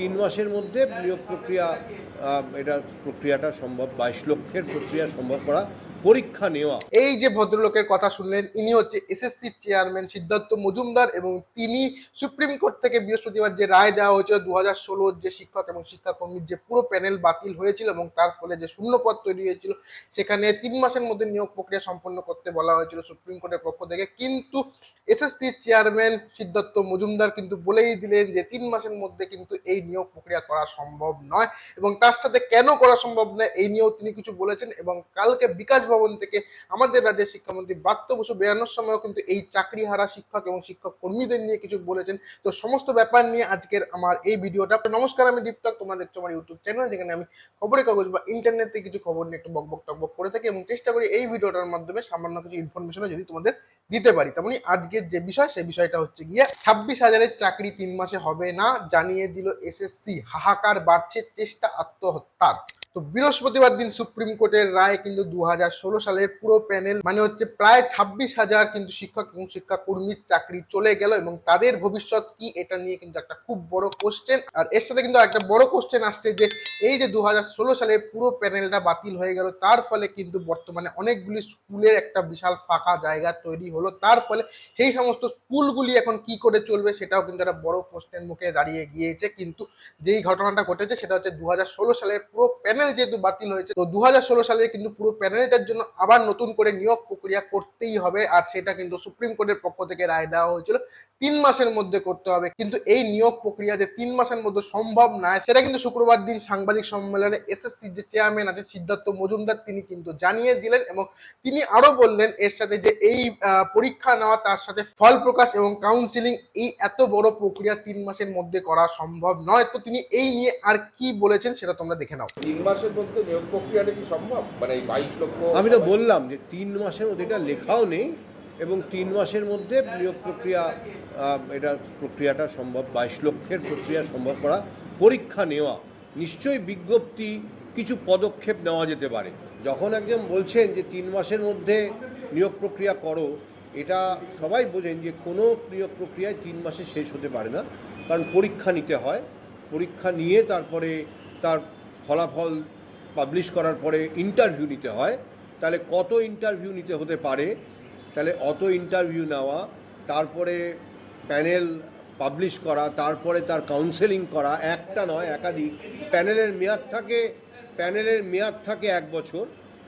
তিন মাসের মধ্যে নিয়োগ প্রক্রিয়া এটা প্রক্রিয়াটা সম্ভব, বাইশ লক্ষের প্রক্রিয়া সম্ভব করা, পরীক্ষা নেওয়া। এই যে ভদ্রলোকের কথা শুনলেন, ইনি হচ্ছে এসএসসি চেয়ারম্যান সিদ্ধার্থ মজুমদার এবং তিনি সুপ্রিম কোর্ট থেকে বৃহস্পতিবার যে রায় দেওয়া হয়েছিল দু হাজার ষোলোর যে শিক্ষক এবং শিক্ষাকর্মীর যে পুরো প্যানেল বাতিল হয়েছিল এবং তার ফলে যে শূন্যপদ তৈরি হয়েছিল, সেখানে তিন মাসের মধ্যে নিয়োগ প্রক্রিয়া সম্পন্ন করতে বলা হয়েছিল সুপ্রিম কোর্টের পক্ষ থেকে। কিন্তু এসএসসি চেয়ারম্যান সিদ্ধার্থ মজুমদার কিন্তু বলেই দিলেন যে তিন মাসের মধ্যে কিন্তু এই নিয়োগ প্রক্রিয়া করা সম্ভব নয় এবং তার সাথে কেন করা সম্ভব নয় এই নিয়েও তিনি কিছু বলেছেন এবং কালকে বিকাশ ভবন থেকে আমাদের রাজ্যের শিক্ষামন্ত্রী ব্রাত্য বসু বেরানোর সময়ও কিন্তু এই চাকরি হারা শিক্ষক এবং শিক্ষক কর্মীদের নিয়ে কিছু বলেছেন। তো সমস্ত ব্যাপার নিয়ে আজকের আমার এই ভিডিওটা। নমস্কার, আমি দীপ্তক, তোমরা দেখছ আমার ইউটিউব চ্যানেল, যেখানে আমি খবরের কাগজ বা ইন্টারনেট থেকে কিছু খবর নিয়ে একটু বকবক টকবক করে থাকি এবং চেষ্টা করি এই ভিডিওটার মাধ্যমে সামান্য কিছু ইনফরমেশনও যদি তোমাদের দিতে পারি। তেমনি আজকের যে বিষয়, সেই বিষয়টা হচ্ছে গিয়ে ছাব্বিশ হাজারের চাকরি তিন মাসে হবে না, জানিয়ে দিল এসএসসি হাহাকার বাড়ছে, চেষ্টা আত্মহত্যার। তো বৃহস্পতিবার দিন সুপ্রিম কোর্টের রায় কিন্তু দু হাজার ষোলো সালের পুরো প্যানেল মানে হচ্ছে প্রায় ছাব্বিশ হাজার কিন্তু শিক্ষক এবং শিক্ষাকর্মীর চাকরি চলে গেল এবং তাদের ভবিষ্যৎ কি, এটা নিয়ে কিন্তু একটা খুব বড় কোশ্চেন আর এর সাথে কিন্তু একটা বড় কোশ্চেন আসছে যে, এই যে দু হাজার ষোলো সালের পুরো প্যানেলটা বাতিল হয়ে গেল, তার ফলে কিন্তু বর্তমানে অনেকগুলি স্কুলের একটা বিশাল ফাঁকা জায়গা তৈরি হলো। তার ফলে সেই সমস্ত স্কুলগুলি এখন কি করে চলবে সেটাও কিন্তু একটা বড় প্রশ্নের মুখে দাঁড়িয়ে গিয়েছে। কিন্তু যেই ঘটনাটা ঘটেছে সেটা হচ্ছে দু হাজার ষোলো সালের পুরো প্যানেল যেহেতু বাতিল হয়েছে, তো দু হাজার ষোলো সালে কিন্তু পুরো প্যানেলটার জন্য আবার নতুন করে নিয়োগ প্রক্রিয়া করতেই হবে। আর সেটা কিন্তু সুপ্রিম কোর্টের পক্ষ থেকে রায় দেওয়া হয়েছিল তিন মাসের মধ্যে করতে হবে। কিন্তু এই নিয়োগ প্রক্রিয়া যে তিন মাসের মধ্যে সম্ভব নয় সেটা কিন্তু শুক্রবার দিন সাংবাদিক সম্মেলনে এসএসসি যে চেয়ারম্যান আছে সিদ্ধার্থ মজুমদার তিনি কিন্তু জানিয়ে দিলেন এবং তিনি আরও বললেন এর সাথে যে এই পরীক্ষা নেওয়া তার সাথে ফল প্রকাশ এবং কাউন্সিলিং এই এত বড় প্রক্রিয়া তিন মাসের মধ্যে করা সম্ভব নয়। তো তিনি এই নিয়ে আর কি বলেছেন সেটা তোমরা দেখে নাও। তিন মাসের মধ্যে নিয়োগ প্রক্রিয়াটা কি সম্ভব? মানে এই বাইশ লক্ষ আমি তো বললাম যে তিন মাসের মধ্যে এটা লেখাও নেই এবং তিন মাসের মধ্যে নিয়োগ প্রক্রিয়া এটা প্রক্রিয়াটা সম্ভব, বাইশ লক্ষের প্রক্রিয়া সম্ভব করা, পরীক্ষা নেওয়া। নিশ্চয়ই বিজ্ঞপ্তি কিছু পদক্ষেপ নেওয়া যেতে পারে। যখন একজন বলছেন যে তিন মাসের মধ্যে নিয়োগ প্রক্রিয়া করো, এটা সবাই বোঝেন যে কোনো নিয়োগ প্রক্রিয়ায় তিন মাসে শেষ হতে পারে না। কারণ পরীক্ষা নিতে হয়। পরীক্ষা নিয়ে তারপরে তার ফলাফল পাবলিশ করার পরে ইন্টারভিউ নিতে হয়। তাহলে কত ইন্টারভিউ নিতে হতে পারে? তাহলে অত ইন্টারভিউ নেওয়া, তারপরে প্যানেল পাবলিশ করা, তারপরে তার কাউন্সেলিং করা, একটা নয়, একাধিক প্যানেলের মেয়াদ থাকে প্যানেলের মেয়াদ থাকে এক বছর।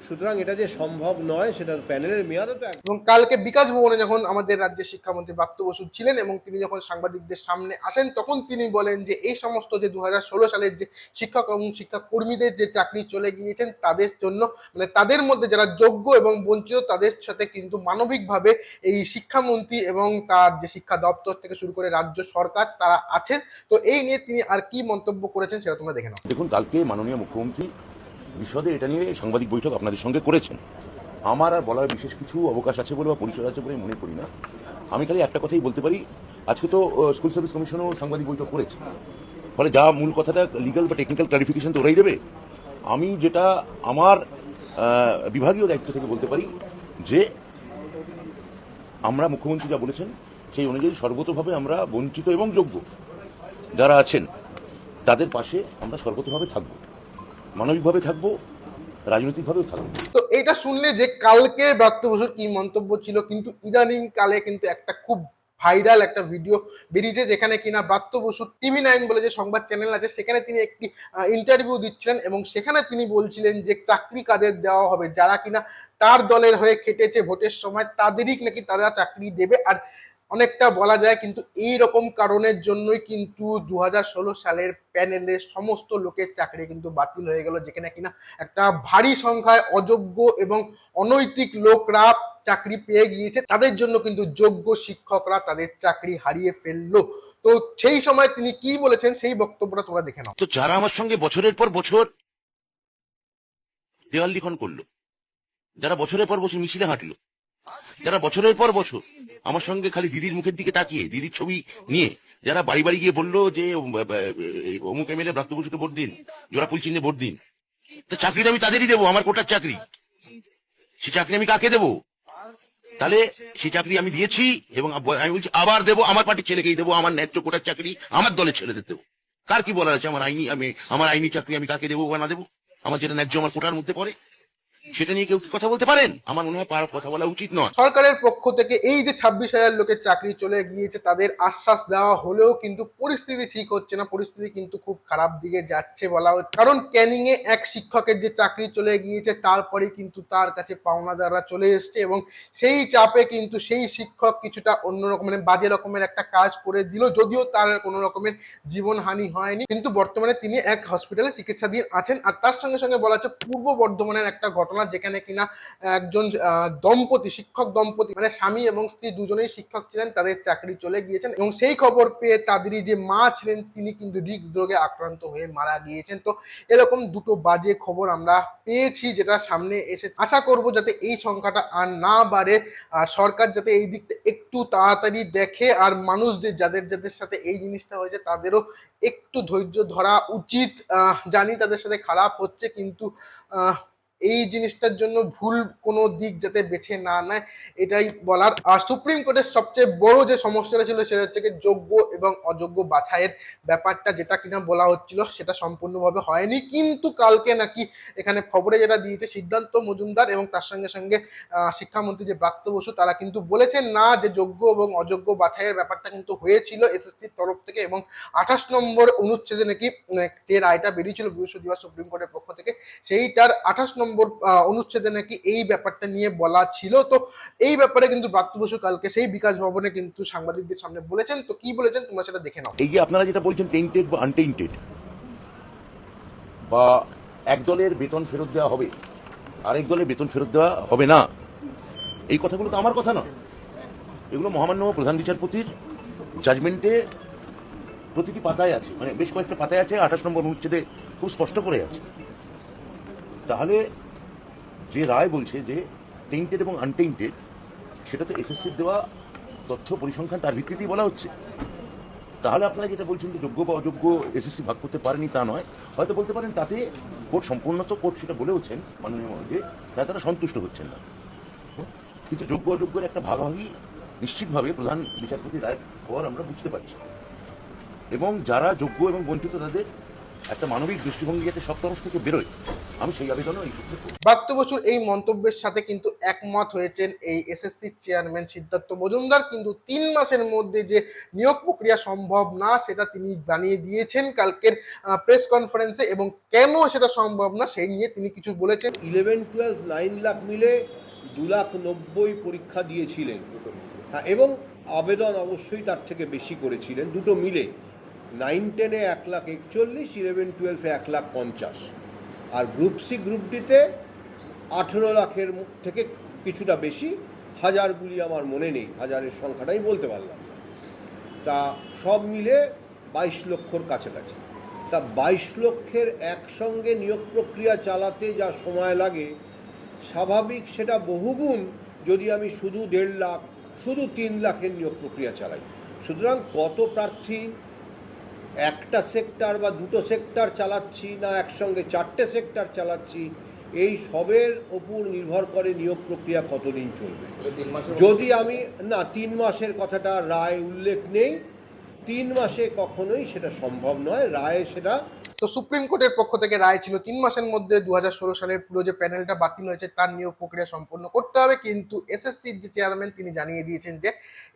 সুতরাং এটা যে সম্ভব নয় সেটা প্যানেলের মেয়াদও তো এবং কালকে বিকাশ ভবনে যখন আমাদের রাজ্যের শিক্ষামন্ত্রী ব্রাত্য বসু ছিলেন এবং তিনি যখন সাংবাদিকদের সামনে আসেন তখন তিনি বলেন যে এই সমস্ত যে দুহাজার ষোলো সালের যে শিক্ষক এবং শিক্ষাকর্মীদের যে চাকরি চলে গিয়েছেন তাদের জন্য মানে তাদের মধ্যে যারা যোগ্য এবং বঞ্চিত তাদের সাথে কিন্তু মানবিকভাবে এই শিক্ষামন্ত্রী এবং তার যে শিক্ষা দপ্তর থেকে শুরু করে রাজ্য সরকার তারা আছেন। তো এই নিয়ে তিনি আর কি মন্তব্য করেছেন সেটা তোমরা দেখে নাও। দেখুন কালকে মাননীয় মুখ্যমন্ত্রী বিশদে এটা নিয়ে সাংবাদিক বৈঠক আপনাদের সঙ্গে করেছেন। আমার আর বলার বিশেষ কিছু অবকাশ আছে বলে বা পরিসর আছে বলে মনে করি না। আমি খালি একটা কথাই বলতে পারি, আজকে তো স্কুল সার্ভিস কমিশনও সাংবাদিক বৈঠক করেছে। ফলে যা মূল কথাটা লিগাল বা টেকনিক্যাল ক্লারিফিকেশন তো ওরাই দেবে। আমি যেটা আমার বিভাগীয় দায়িত্ব থেকে বলতে পারি যে, আমরা মুখ্যমন্ত্রী যা বলেছেন, সেই অনুযায়ী সর্বতভাবে আমরা বঞ্চিত এবং যোগ্য যারা আছেন, তাদের পাশে আমরা সর্বতভাবে থাকব। মানবিকভাবে থাকব, রাজনৈতিকভাবেও থাকব। তো এটা শুনলে যে কালকে ব্রাত্য বসুর কি মন্তব্য ছিল, কিন্তু ইদানিং কালে কিন্তু একটা খুব ভাইরাল একটা ভিডিও বেরিয়েছে যেখানে কিনা ব্রাত্য বসুর টিভি নাইন বলে যে সংবাদ চ্যানেল আছে, সেখানে তিনি একটি ইন্টারভিউ দিচ্ছিলেন এবং সেখানে তিনি বলছিলেন যে চাকরি কাদের দেওয়া হবে, যারা কিনা তার দলের হয়ে খেটেছে ভোটের সময়, তাদেরই নাকি তারা চাকরি দেবে। আর অনেকটা বলা যায়, কিন্তু এই রকম কারণের জন্যই কিন্তু দুহাজার ষোলো সালের প্যানেলের সমস্ত লোকের চাকরি কিন্তু বাতিল হয়ে গেল, যেখানে কিনা একটা ভারী সংখ্যায় অযোগ্য এবং অনৈতিক লোকরা চাকরি পেয়ে গিয়েছে। তাদের জন্য কিন্তু যোগ্য শিক্ষকরা তাদের চাকরি হারিয়ে ফেলল। তো সেই সময় তিনি কি বলেছেন সেই বক্তব্যটা তোমরা দেখে নাও। তো যারা আমার সঙ্গে বছরের পর বছর দেওয়াল লিখন করল, যারা বছরের পর বছর মিছিলে হাঁটলো যারা বছরের পর বছর আমার সঙ্গে খালি দিদির মুখের দিকে তাকিয়ে, দিদির ছবি নিয়ে, যারা বাড়ি বাড়ি গিয়ে বলল যে অমুক এমএলএ ব্রাত্য ভোট দিন, জোড়া ফুল চিহ্নে ভোট দিন, তো চাকরিটা আমি তাদেরই দেবো, আমার কোটার চাকরি। সে চাকরি আমি কাকে দেবো? তাহলে সেই চাকরি আমি দিয়েছি এবং আমি বলছি আবার দেবো, আমার পার্টির ছেলেকেই দেবো, আমার ন্যায্য কোটার চাকরি, আমার দলের ছেলেদের দেবো। কার কি বলার আছে? আমার আইনি, আমি, আমার আইনি চাকরি আমি কাকে দেবো বা না দেবো? আমার যেটা ন্যায্য আমার কোটার মধ্যে পড়ে। সেটা নিয়ে কেউ কি কথা বলতে পারেন? আমার মনে হয় পার কথা বলা উচিত নয়। সরকারের পক্ষ থেকে এই যে ছাব্বিশ হাজার লোকের চাকরি চলে গিয়েছে, তাদের আশ্বাস দেওয়া হলেও কিন্তু পরিস্থিতি ঠিক হচ্ছে না। পরিস্থিতি কিন্তু খুব খারাপ দিকে যাচ্ছে বলা হচ্ছে। কারণ ক্যানিং এ এক শিক্ষকের যে চাকরি চলে গিয়েছে তারপরে কিন্তু তার কাছে পাওনা পাওনাদাররা চলে এসছে এবং সেই চাপে কিন্তু সেই শিক্ষক কিছুটা অন্যরকম মানে বাজে রকমের একটা কাজ করে দিল। যদিও তার কোনো রকমের জীবনহানি হয়নি, কিন্তু বর্তমানে তিনি এক হসপিটালে চিকিৎসাধীন আছেন। আর তার সঙ্গে সঙ্গে বলা হচ্ছে পূর্ব বর্ধমানের একটা ঘটনা যেখানে কিনা একজন দম্পতি, শিক্ষক দম্পতি মানে স্বামী এবং স্ত্রী দুজনেই শিক্ষক ছিলেন, তাদের চাকরি চলে গিয়েছেন এবং সেই খবর পেয়ে তাদেরই যে মা ছিলেন, তিনি কিন্তু হৃদরোগে আক্রান্ত হয়ে মারা গিয়েছেন। তো এরকম দুটো বাজে খবর আমরা পেয়েছি যেটা সামনে এসে আশা করব যাতে এই সংখ্যাটা আর না বাড়ে, আর সরকার যাতে এই দিকটা একটু তাড়াতাড়ি দেখে, আর মানুষদের যাদের যাদের সাথে এই জিনিসটা হয়েছে, তাদেরও একটু ধৈর্য ধরা উচিত। জানি তাদের সাথে খারাপ হচ্ছে, কিন্তু এই জিনিসটার জন্য ভুল কোনো দিক যাতে বেছে না নেয়, এটাই বলার। আর সুপ্রিম কোর্টের সবচেয়ে বড় যে সমস্যাটা ছিল, সেটা হচ্ছে যোগ্য এবং অযোগ্য বাছাইয়ের ব্যাপারটা, যেটা কিনা বলা হচ্ছিল, সেটা সম্পূর্ণভাবে হয়নি। কিন্তু কালকে নাকি এখানে খবরে যেটা দিয়েছে সিদ্ধান্ত মজুমদার এবং তার সঙ্গে সঙ্গে শিক্ষামন্ত্রী যে ব্রাত্য বসু, তারা কিন্তু বলেছেন না যে যোগ্য এবং অযোগ্য বাছাইয়ের ব্যাপারটা কিন্তু হয়েছিল এসএসসির তরফ থেকে এবং আঠাশ নম্বর অনুচ্ছেদে নাকি যে রায়টা বেরিয়েছিল বৃহস্পতিবার সুপ্রিম কোর্টের পক্ষ থেকে, সেইটার আঠাশ নম্বর আহ, অনুচ্ছেদে নাকি এই ব্যাপারটা নিয়ে বলা ছিল। তো এই ব্যাপারে কিন্তু ব্রাত্য বসু কালকে সেই বিকাশ ভবনে কিন্তু সাংবাদিকদের সামনে বলেছেন। তো কি বলেছেন তোমরা সেটা দেখে নাও। এই যে আপনারা যেটা বলছেন টেন্টেড বা আনটেন্টেড বা এক দলের বেতন ফেরত দেওয়া হবে আরেক দলের বেতন ফেরত দেওয়া হবে না এই কথাগুলো তো আমার কথা নয়। এগুলো মহামান্য প্রধান বিচারপতির জাজমেন্টে প্রতিটি পাতায় আছে। মানে বেশ কয়েকটা পাতায় আছে আঠাশ নম্বর অনুচ্ছেদে খুব স্পষ্ট করে আছে। তাহলে যে রায় বলছে যে টেন্টেড এবং আনটেন্টেড সেটা তো এসএসসির দেওয়া তথ্য পরিসংখ্যান তার ভিত্তিতেই বলা হচ্ছে। তাহলে আপনারা যেটা বলছেন যে যোগ্য বা অযোগ্য এসএসসি ভাগ করতে পারেনি তা নয়, হয়তো বলতে পারেন তাতে কোর্ট সম্পূর্ণ তো কোর্ট সেটা বলেওছেন মাননীয় মহাজে তাতে তারা সন্তুষ্ট হচ্ছেন না। কিন্তু যোগ্য অযোগ্যের একটা ভাগাভাগি নিশ্চিতভাবে প্রধান বিচারপতি রায় পর আমরা বুঝতে পারছি। এবং যারা যোগ্য এবং বঞ্চিত তাদের একটা মানবিক দৃষ্টিভঙ্গি যাতে সব তরফ থেকে বেরোয় আমি সেই আবেদনও এই বসুর এই মন্তব্যের সাথে কিন্তু একমত হয়েছেন এই এসএসসি চেয়ারম্যান সিদ্ধার্থ মজুমদার। কিন্তু তিন মাসের মধ্যে যে নিয়োগ প্রক্রিয়া সম্ভব না সেটা তিনি জানিয়ে দিয়েছেন কালকের প্রেস কনফারেন্সে এবং কেন সেটা সম্ভব না সেই নিয়ে তিনি কিছু বলেছেন। ইলেভেন টুয়েলভ নাইন লাখ মিলে দু লাখ নব্বই পরীক্ষা দিয়েছিলেন। হ্যাঁ এবং আবেদন অবশ্যই তার থেকে বেশি করেছিলেন। দুটো মিলে নাইন টেনে এক লাখ একচল্লিশ ইলেভেন টুয়েলভে এক লাখ পঞ্চাশ। আর গ্রুপ সি গ্রুপ ডিতে আঠেরো লাখের থেকে কিছুটা বেশি হাজারগুলি আমার মনে নেই, হাজারের সংখ্যাটাই বলতে পারলাম তা সব মিলে বাইশ লক্ষর কাছাকাছি। তা বাইশ লক্ষের একসঙ্গে নিয়োগ প্রক্রিয়া চালাতে যা সময় লাগে, স্বাভাবিক সেটা বহুগুণ যদি আমি শুধু দেড় লাখ, শুধু তিন লাখের নিয়োগ প্রক্রিয়া চালাই। সুতরাং কত প্রার্থী একটা সেক্টর বা দুটো সেক্টর চালাচ্ছি না একসঙ্গে চারটে সেক্টর চালাচ্ছি এই সবের ওপর নির্ভর করে নিয়োগ প্রক্রিয়া কতদিন চলবে। যদি আমি না তিন মাসের কথাটা রায় উল্লেখ নেই তিন মাসে কখনোই সেটা সম্ভব নয়, রায় সেটা তো সুপ্রিম কোর্টের পক্ষ থেকে রায় ছিল তিন মাসের মধ্যে দু হাজার ষোলো সালের পুরো যে প্যানেলটা বাতিল হয়েছে তার নিয়োগ প্রক্রিয়া সম্পন্ন করতে হবে, কিন্তু এসএসসির যে চেয়ারম্যান তিনি জানিয়ে দিয়েছেন যে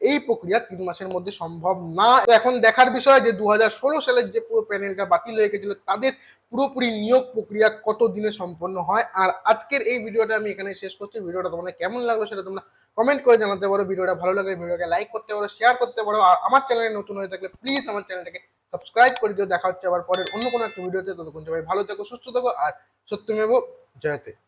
এই প্রক্রিয়া তিন মাসের মধ্যে সম্ভব না। এখন দেখার বিষয় যে দু হাজার ষোলো সালের যে পুরো প্যানেলটা বাতিল হয়ে গেছিল, তাদের পুরোপুরি নিয়োগ প্রক্রিয়া কত দিনে সম্পন্ন হয়? আর আজকের এই ভিডিওটা আমি এখানে শেষ করছি। ভিডিওটা তোমাদের কেমন লাগল সেটা তোমরা কমেন্ট করে জানাতে পারো। ভিডিওটা ভালো লাগলে ভিডিওকে লাইক করতে পারো শেয়ার করতে পারো। আর আমার চ্যানেলে নতুন হয়ে থাকলে প্লিজ আমার চ্যানেলটাকে সাবস্ক্রাইব করে দিও। দেখা হচ্ছে আবার পরের অন্য কোনো একটা ভিডিওতে। ততক্ষণ সবাই ভালো থেকো, সুস্থ থেকো, আর সত্যমেব জয়তে